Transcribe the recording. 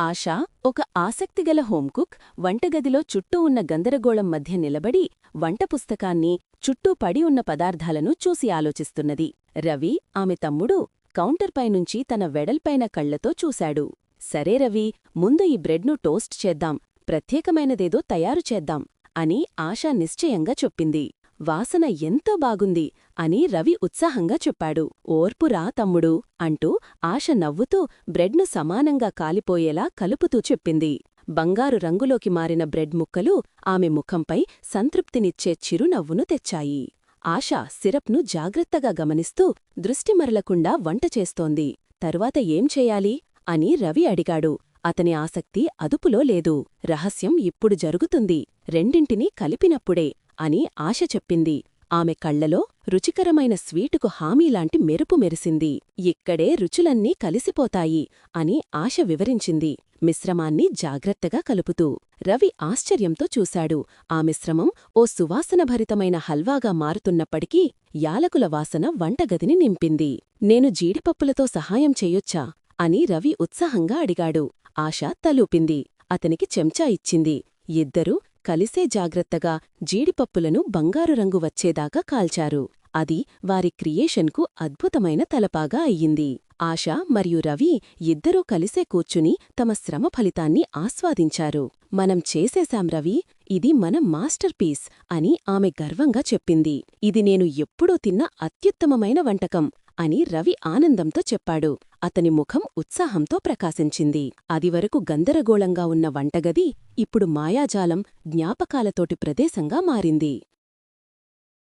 ఆశ ఒక ఆసక్తిగల హోంకుక్ వంటగదిలో చుట్టూ ఉన్న గందరగోళం మధ్య నిలబడి వంట పుస్తకాన్ని చుట్టూ పడి ఉన్న పదార్థాలను చూసి ఆలోచిస్తున్నది. రవి ఆమె తమ్ముడు కౌంటర్పైనుంచి తన వెడల్పైన కళ్ళతో చూశాడు. సరే రవి ముందు ఈ బ్రెడ్ను టోస్ట్ చేద్దాం ప్రత్యేకమైనదేదో తయారు చేద్దాం అని ఆశా నిశ్చయంగా చెప్పింది. వాసన ఎంతో బాగుంది అని రవి ఉత్సాహంగా చెప్పాడు. ఓర్పురా తమ్ముడు అంటూ ఆశ నవ్వుతూ బ్రెడ్ను సమానంగా కాలిపోయేలా కలుపుతూ చెప్పింది. బంగారు రంగులోకి మారిన బ్రెడ్ ముక్కలు ఆమె ముఖంపై సంతృప్తినిచ్చే చిరునవ్వును తెచ్చాయి. ఆశ సిరప్ను జాగ్రత్తగా గమనిస్తూ దృష్టి మరలకుండా వంట చేస్తోంది. తరువాత ఏం చెయ్యాలి అని రవి అడిగాడు. అతని ఆసక్తి అదుపులో లేదు. రహస్యం ఇప్పుడు జరుగుతుంది. రెండింటినీ కలిపినప్పుడే అని ఆశ చెప్పింది. ఆమె కళ్ళలో రుచికరమైన స్వీటుకు హామీలాంటి మెరుపు మెరిసింది. ఇక్కడే రుచులన్నీ కలిసిపోతాయి అని ఆశ వివరించింది. మిశ్రమాన్ని జాగ్రత్తగా కలుపుతూ రవి ఆశ్చర్యంతో చూశాడు. ఆ మిశ్రమం ఓ సువాసనభరితమైన హల్వాగా మారుతున్నప్పటికీ యాలకుల వాసన వంటగదిని నింపింది. నేను జీడిపప్పులతో సహాయం చెయ్యొచ్చా అని రవి ఉత్సాహంగా అడిగాడు. ఆశ తలూపింది. అతనికి చెంచా ఇచ్చింది. ఇద్దరూ కలిసే జాగ్రత్తగా జీడిపప్పులను బంగారు రంగు వచ్చేదాకా కాల్చారు. అది వారి క్రియేషన్కు అద్భుతమైన తలపాగా అయ్యింది. ఆశ మరియు రవి ఇద్దరూ కలిసే కూర్చుని తమ శ్రమ ఫలితాన్ని ఆస్వాదించారు. మనం చేసేశాం రవి ఇది మన మాస్టర్ పీస్ అని ఆమె గర్వంగా చెప్పింది. ఇది నేను ఎప్పుడూ తిన్న అత్యుత్తమమైన వంటకం. అని రవి ఆనందంతో చెప్పాడు. అతని ముఖం ఉత్సాహంతో ప్రకాశించింది. అదివరకు గందరగోళంగా ఉన్న వంటగది ఇప్పుడు మాయాజాలం జ్ఞాపకాలతోటి ప్రదేశంగా మారింది.